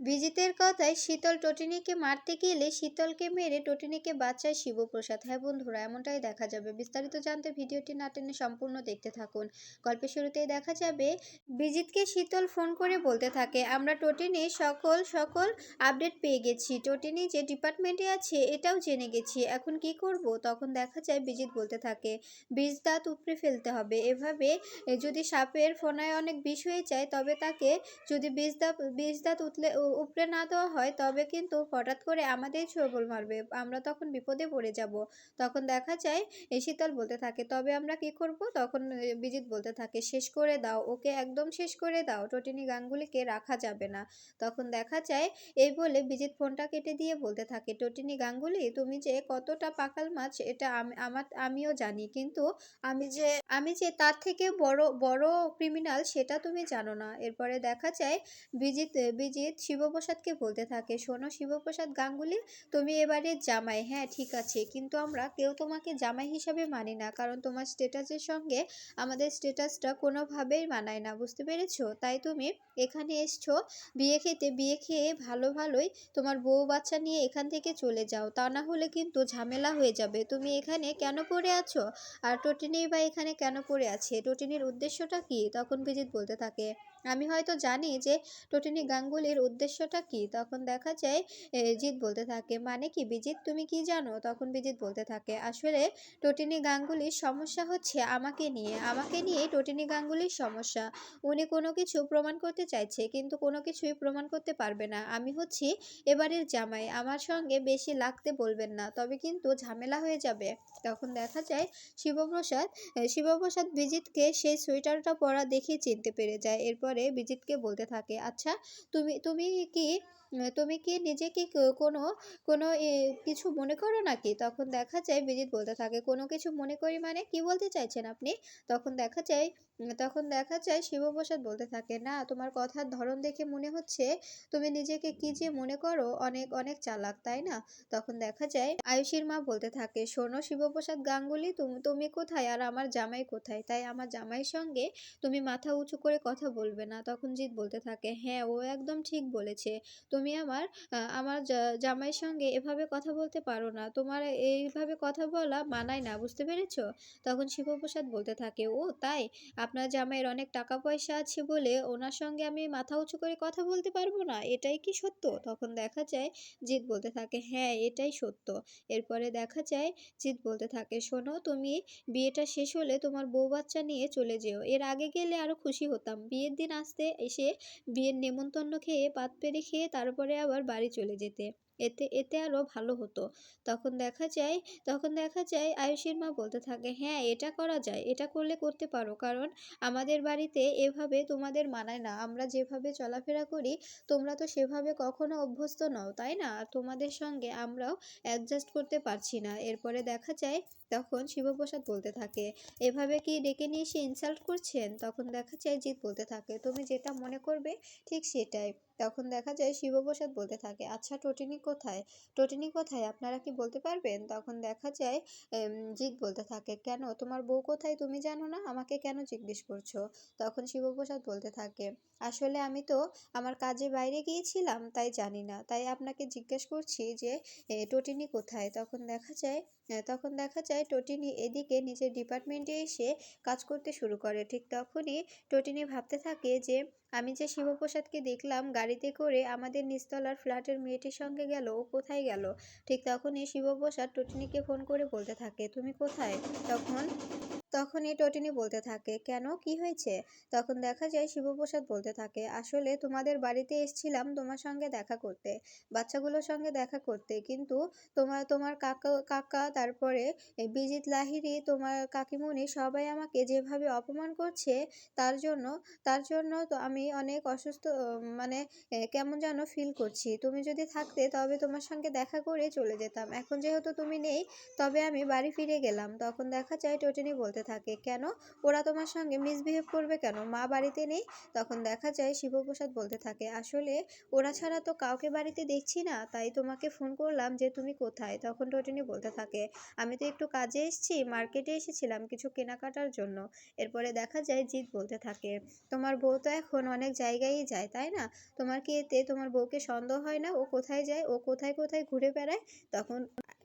বিজিতের কথায় শীতল টটিনিকে মারতে গেলে শীতলকে মেরে টটিনিকে বাঁচায় শিবপ্রসাদ। হ্যাঁ বন্ধুরা, এমনটাই দেখা যাবে। বিস্তারিত জানতে ভিডিওটি না টেনে সম্পূর্ণ দেখতে থাকুন। গল্পের শুরুতেই দেখা যাবে, বিজিতকে শীতল ফোন করে বলতে থাকে, আমরা টটিনি, সকল সকল আপডেট পেয়ে গেছি। টটিনি যে ডিপার্টমেন্টে আছে, এটাও জেনে গেছি। এখন কি করব? তখন দেখা যায় বিজিত বলতে থাকে, বীজ দাঁত উপড়ে ফেলতে হবে। এভাবে যদি সাপের ফোনায় অনেক বিষ হয়ে যায়, তবে তাকে যদি বীজ দাঁত বীজ দাঁত উতলে উপড়ে না দেওয়া হয়, তবে কিন্তু হঠাৎ করে আমাদেরই ছবল মারবে। আমরা তখন বিপদে পড়ে যাব। তখন দেখা যায় শীতল বলতে থাকে, তবে আমরা কি করব? তখন বিজিত বলতে থাকে, শেষ করে দাও, ওকে একদম শেষ করে দাও, টটিনি গাঙ্গুলিকে রাখা যাবে না। তখন দেখা যায়, এই বলে বিজিত ফোনটা কেটে দিয়ে বলতে থাকে, টটিনি গাঙ্গুলি, তুমি যে কতটা পাকাল মাছ, এটা আমার, আমিও জানি, কিন্তু আমি যে আমি যে তার থেকে বড় বড় ক্রিমিনাল সেটা তুমি জানো না। এরপরে দেখা যায়, বিজিত বিজিত শিবপ্রসাদকে বলতে থাকে, শোনো শিবপ্রসাদ গাঙ্গুলি, তুমি এবারে জামাই। হ্যাঁ ঠিক আছে, কিন্তু আমরা কেউ তোমাকে জামাই হিসাবে মানি না, কারণ তোমার স্ট্যাটাসের সঙ্গে আমাদের স্ট্যাটাসটা কোনোভাবেই মানায় না, বুঝতে পেরেছ? তাই তুমি এখানে এসছো, বিয়ে খেতে, বিয়ে খেয়ে ভালো ভালোই তোমার বউ বাচ্চা নিয়ে এখান থেকে চলে যাও, তা না হলে কিন্তু ঝামেলা হয়ে যাবে। তুমি এখানে কেন পড়ে আছো? আর টটিনি বা এখানে কেন পড়ে আছে? টোটিনির উদ্দেশ্যটা কি? তখন বিজিত বলতে থাকে আমি হয়তো জানি যে টটিনি গাঙ্গুলির উদ্দেশ্যটা কি। তখন দেখা যায় জিৎ বলতে থাকে মানে কি বিজিত তুমি কি জানো? তখন বিজিত বলতে থাকে, আসলে টটিনি গাঙ্গুলির সমস্যা হচ্ছে আমাকে নিয়ে। আমাকে নিয়ে টটিনি গাঙ্গুলির সমস্যা। উনি কোনো কিছু প্রমাণ করতে চাইছে, কিন্তু কোনো কিছুই প্রমাণ করতে পারবে না। আমি হচ্ছি এবারের জামাই। আমার সঙ্গে বেশি লাগতে বলবেন না, তবে কিন্তু ঝামেলা হয়ে যাবে। তখন দেখা যায়, শিবপ্রসাদ শিবপ্রসাদ বিজিতকে সেই সোয়েটারটা পরা দেখে চিনতে পেরে যায়। এরপরে বিজিতকে বলতে থাকে আচ্ছা তুমি তুমি কি উম, তুমি কি নিজেকে কোনো কোনো কিছু মনে করো নাকি? তখন দেখা যায় বিজিত বলতে থাকে, কোনো কিছু মনে করি মানে কি বলতে চাইছেন আপনি? তখন দেখা যায় তখন দেখা যায় শিবপ্রসাদ বলতে থাকে, না, তোমার কথার ধরন দেখে মনে হচ্ছে তুমি নিজেকে কি যে মনে করো, অনেক অনেক চালাক, তাই না? তখন দেখা যায় আয়ুষীর মা বলতে থাকে, শোনো শিবপ্রসাদ, গাঙ্গুলি, তুমি তুমি কোথায় আর আমার জামাই কোথায়? তাই আমার জামাইয়ের সঙ্গে তুমি মাথা উঁচু করে কথা বলবে না? তখন জিৎ বলতে থাকে হ্যাঁ ও একদম ঠিক বলেছে। তুমি আমার আমার জামাইয়ের সঙ্গে এভাবে কথা বলতে পারো না। তোমার এইভাবে কথা বলা মানায় না, বুঝতে পেরেছ? তখন শিবপ্রসাদ বলতে থাকে, ও, তাই? আপনার জামাইয়ের অনেক টাকা পয়সা আছে বলে ওনার সঙ্গে আমি মাথা উঁচু করে কথা বলতে পারব না? এটাই কি সত্য? তখন দেখা যায়, জিৎ বলতে থাকে হ্যাঁ এটাই সত্য। এরপরে দেখা যায়, জিৎ বলতে থাকে, শোনো, তুমি বিয়েটা শেষ হলে তোমার বউ বাচ্চা নিয়ে চলে যেও। এর আগে গেলে আরও খুশি হতাম। বিয়ের দিন আসতে এসে বিয়ের নেমন্তন্ন খেয়ে পাত পেরে খেয়ে তারপরে আবার বাড়ি চলে যেতে। এতে এতে আরও ভালো হতো। তখন দেখা যায়, তখন দেখা যায় আয়ুষীর মা বলতে থাকে হ্যাঁ এটা করা যায়, এটা করলে করতে পারো। কারণ আমাদের বাড়িতে এভাবে তোমাদের মানায় না। আমরা যেভাবে চলাফেরা করি, তোমরা তো সেভাবে কখনো অভ্যস্ত নও, তাই না? তোমাদের সঙ্গে আমরাও অ্যাডজাস্ট করতে পারছি না। এরপরে দেখা যায়, তখন শিবপ্রসাদ বলতে থাকে, এভাবে কি ডেকে নিয়ে এসে ইনসাল্ট করছেন? তখন দেখা যায়, জিৎ বলতে থাকে, তুমি যেটা মনে করবে ঠিক সেটাই। তখন দেখা যায়, শিবপ্রসাদ বলতে থাকে আচ্ছা টটিনি কোথায়? টটিনি কোথায়? আপনারা কি বলতে পারবেন? তখন দেখা যায় জিৎ বলতে থাকে, কেন? তোমার বউ কোথায়? তুমি জানো না? আমাকে কেন জিজ্ঞেস করছ? তখন শিবপ্রসাদ বলতে থাকে, আসলে আমি তো আমার কাজে বাইরে গিয়েছিলাম, তাই জানি না। তাই আপনাকে জিজ্ঞেস করছি যে টটিনি কোথায়? তখন দেখা যায় তখন দেখা যায় টটিনি এদিকে নিজের ডিপার্টমেন্টে এসে কাজ করতে শুরু করে। ঠিক তখনই টটিনি ভাবতে থাকে যে আমি যে শিবপ্রসাদকে দেখলাম, গাড়িতে করে আমাদের নিচতলার ফ্ল্যাটের মেয়েটির সঙ্গে গেল, ও কোথায় গেল? ঠিক তখনই শিবপ্রসাদ টটিনিকে ফোন করে বলতে থাকে, তুমি কোথায়? তখন তখনই টটিনি বলতে থাকে, কেন? কি হয়েছে? তখন দেখা যায় শিবপ্রসাদ বলতে থাকে, আসলে তোমাদের বাড়িতে এসেছিলাম তোমার সঙ্গে দেখা করতে, বাচ্চাগুলোর সঙ্গে দেখা করতে, কিন্তু তোমার তোমার কাকা কাকা, তারপরে বিজিত লাহিড়ী, তোমার কাকিমণি সবাই আমাকে যেভাবে অপমান করছে, তার জন্য তার জন্য তো আমি অনেক অসুস্থ মানে কেমন যেন ফিল করছি। তুমি যদি থাকতে তবে তোমার সঙ্গে দেখা করে চলে যেতাম। এখন যেহেতু তুমি নেই, তবে আমি বাড়ি ফিরে গেলাম। তখন দেখা যায় টটিনি বলতে বলতে থাকে। কেন? ওরা তোমার সঙ্গে মিসবিহেভ করবে কেন? মা বাড়িতে নেই? তখন দেখা যায় শিবপ্রসাদ বলতে থাকে, আসলে ওরা ছাড়া তো কাউকে বাড়িতে দেখছি না। তাই তোমাকে ফোন করলাম যে তুমি কোথায়? তখন টটিনি বলতে থাকে, আমি তো একটু কাজে এসেছি মার্কেটে এসেছিলাম কিছু কেনাকাটার জন্য। এরপরে দেখা যায় জিৎ বলতে থাকে, তোমার বউ তো এখন অনেক জায়গায়ই যায়, তাই না? তোমার কি এতে তোমার বউকে সন্দেহ হয় না? ও কোথায় যায়? ও কোথায় কোথায় ঘুরে বেড়ায়? তখন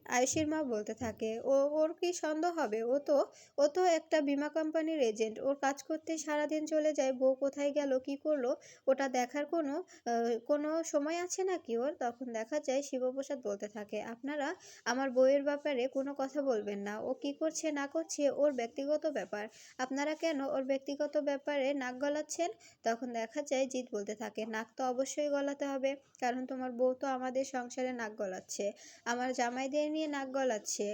আয়ুষীর মা বলতে থাকে, ও, ওর কি সন্দেহ হবে? ও তো ও তো একটা বিমা কোম্পানির এজেন্ট ওর কাজ করতে সারাদিন চলে যায়, বউ কোথায় গেল, কি করল? ওটা দেখার কোনো কোনো সময় আছে নাকি ওর? তখন দেখা যায় শিবপ্রসাদ বলতে থাকে, আপনারা আমার বউয়ের ব্যাপারে কোনো কথা বলবেন না। ও কি করছে, না করছে, ওর ব্যক্তিগত ব্যাপার। আপনারা কেন ওর ব্যক্তিগত ব্যাপারে নাক গলাচ্ছেন? তখন দেখা যায় জিৎ বলতে থাকে, নাক তো অবশ্যই গলাতে হবে, কারণ তোমার বউ তো আমাদের সংসারে নাক গলাচ্ছে। আমার জামাইদের নিয়ে নাক গলাচ্ছে।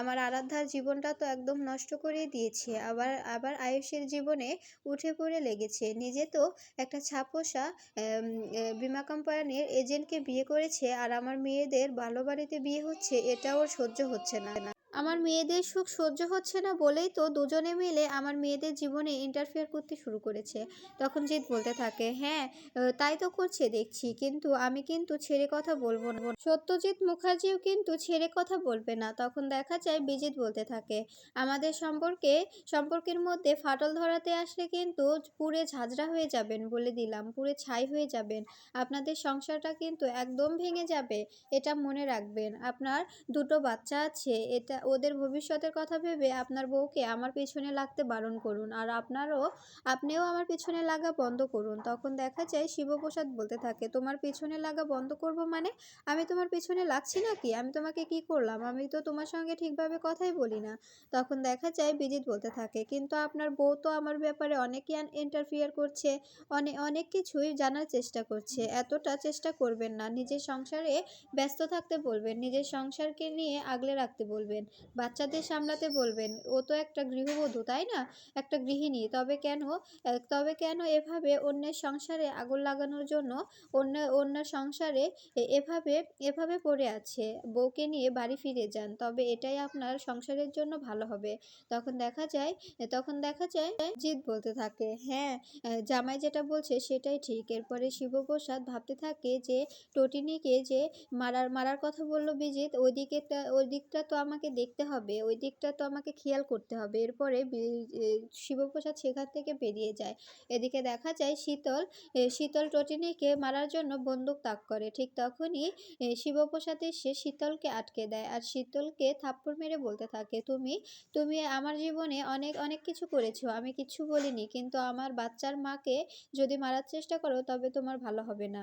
আমার আরাধ্যার জীবনটা তো একদম নষ্ট করে দিয়েছে। আবার আবার আয়ুষের জীবনে উঠে পড়ে লেগেছে। নিজে তো একটা ছাপোষা বিমা কোম্পানির এজেন্টকে বিয়ে করেছে আর আমার মেয়েদের ভালো বাড়িতে বিয়ে হচ্ছে। এটা ওর সহ্য হচ্ছে না। আমার মেয়েদের সুখ সহ্য হচ্ছে না বলেই তো দুজনে মিলে আমার মেয়েদের জীবনে ইন্টারফেয়ার করতে শুরু করেছে। তখন জিৎ বলতে থাকে হ্যাঁ তাই তো করছে, দেখছি। কিন্তু আমি কিন্তু ছেড়ে কথা বলব না। সত্যজিৎ মুখার্জিও কিন্তু ছেড়ে কথা বলবে না। তখন দেখা যায় বিজিৎ বলতে থাকে, আমাদের সম্পর্কে, সম্পর্কের মধ্যে ফাটল ধরাতে আসলে কিন্তু পুরে ঝাঁঝরা হয়ে যাবেন বলে দিলাম পুরে ছাই হয়ে যাবেন। আপনাদের সংসারটা কিন্তু একদম ভেঙে যাবে, এটা মনে রাখবেন। আপনার দুটো বাচ্চা আছে, এটা ওদের ভবিষ্যতের কথা ভেবে আপনার বউকে আমার পিছনে লাগতে বারণ করুন। আর আপনারও, আপনিও আমার পিছনে লাগা বন্ধ করুন। তখন দেখা যায় শিবপ্রসাদ বলতে থাকে, তোমার পিছনে লাগা বন্ধ করব মানে? আমি তোমার পিছনে লাগছি নাকি? আমি তোমাকে কি করলাম? আমি তো তোমার সঙ্গে ঠিকভাবে কথাই বলি না। তখন দেখা যায় বিজিৎ বলতে থাকে, কিন্তু আপনার বউ তো আমার ব্যাপারে অনেকই ইন্টারফিয়ার করছে অনেক অনেক কিছুই জানার চেষ্টা করছে। এতটা চেষ্টা করবেন না। নিজের সংসারে ব্যস্ত থাকতে বলবেন, নিজের সংসারকে নিয়ে আগলে রাখতে বলবেন। বাচ্চাদের সামলাতে বলবেন, ও তো একটা গৃহবধূ, তাই না? একটা গৃহিণী। তবে কেন তবে কেন এভাবে অন্যের সংসারে আগুন লাগানোর জন্য অন্য, অন্যের সংসারে এভাবে এভাবে পড়ে আছে? বউকে নিয়ে বাড়ি ফিরে যান, তবে এটাই আপনার সংসারের জন্য ভালো হবে। তখন দেখা যায় তখন দেখা যায় জিৎ বলতে থাকে হ্যাঁ জামাই যেটা বলছে সেটাই ঠিক। এরপরে শিবপ্রসাদ ভাবতে থাকে যে, টটিনিকে যে মারার মারার কথা বলল বিজিৎ ওই দিকে ওই দিকটা তো আমাকে দেখতে হবে। ওই দিকটা তো আমাকে খেয়াল করতে হবে। এরপরে শিবপ্রসাদ সেখান থেকে বেরিয়ে যায়। এদিকে দেখা যায় শীতল শীতল টটিনিকে মারার জন্য বন্দুক তাক করে। ঠিক তখনই শিবপ্রসাদ এসে শীতলকে আটকে দেয়। আর শীতলকে থাপ্পড় মেরে বলতে থাকে, তুমি তুমি আমার জীবনে অনেক অনেক কিছু করেছ। আমি কিছু বলিনি। কিন্তু আমার বাচ্চার মাকে যদি মারার চেষ্টা করো, তবে তোমার ভালো হবে না।